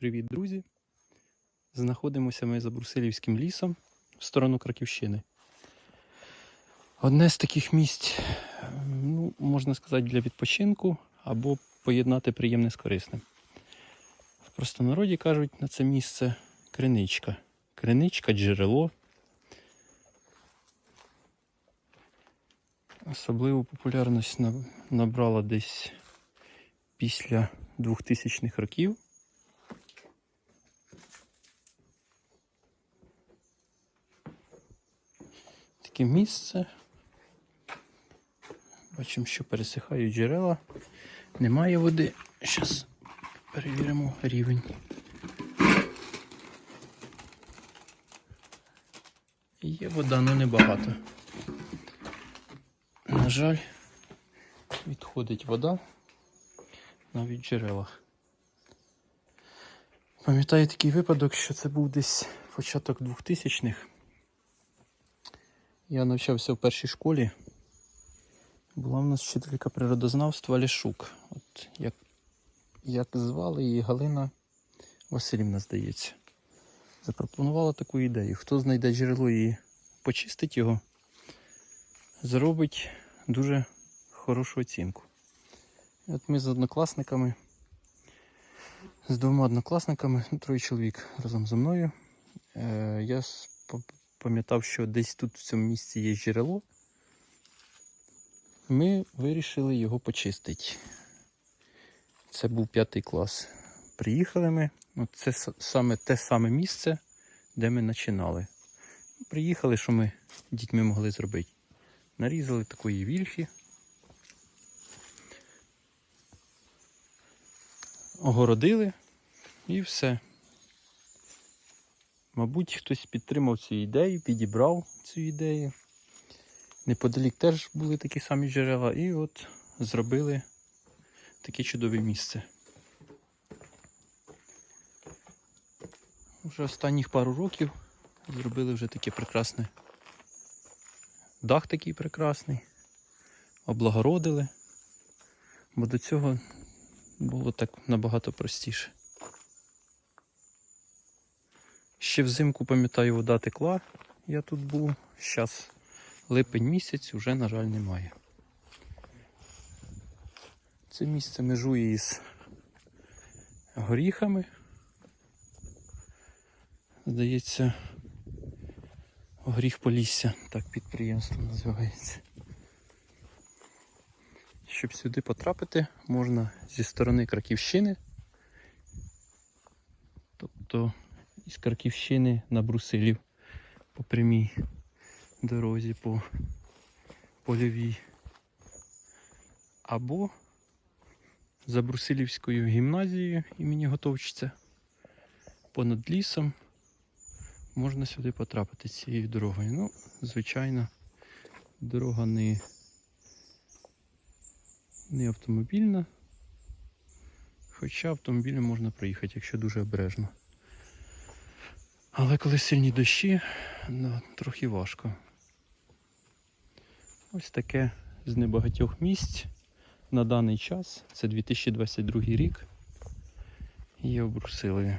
Привіт, друзі! Знаходимося ми за Брусилівським лісом в сторону Краківщини. Одне з таких місць, ну, можна сказати, для відпочинку або поєднати приємне з корисним. В простонароді кажуть на це місце криничка. Криничка, джерело. Особливу популярність набрала десь після 2000-х років. Таке місце. Бачимо, що пересихають джерела. Немає води. Зараз перевіримо рівень. Є вода, але небагато. На жаль, відходить вода навіть в джерелах. Пам'ятаю такий випадок, що це був десь початок 2000-х. Я навчався в першій школі. Була в нас вчителька природознавства Лішук. От як, як звали її Галина Васильівна, здається. Запропонувала таку ідею. Хто знайде джерело і почистить його, зробить дуже хорошу оцінку. От ми з однокласниками, з двома однокласниками, ну, троє чоловік разом зі мною. Е, я пам'ятав, що десь тут в цьому місці є джерело. Ми вирішили його почистити. Це був п'ятий клас. Приїхали ми. Ну, це саме те саме місце, де ми починали. Приїхали, що ми дітьми могли зробити. Нарізали такої вільхи. Огородили і все. Мабуть, хтось підтримав цю ідею, підібрав цю ідею. Неподалік теж були такі самі джерела, і от зробили таке чудове місце. Вже останніх пару років зробили вже таке прекрасне. Дах такий прекрасний. Облагородили, бо до цього було так набагато простіше. Ще взимку, пам'ятаю, вода текла. Я тут був. Зараз липень місяць вже, на жаль, немає. Це місце межує із горіхами. Здається, горіх Полісся, так підприємство називається. Щоб сюди потрапити, можна зі сторони Краківщини. Тобто із Краківщини на Брусилів по прямій дорозі по польовій. Або за Брусилівською гімназією імені Готовчиця понад лісом можна сюди потрапити цією дорогою. Ну, звичайно, дорога не, не автомобільна. Хоча автомобілем можна проїхати, якщо дуже обережно. Але коли сильні дощі, ну, трохи важко. Ось таке з небагатьох місць на даний час, це 2022 рік, є Брусилові.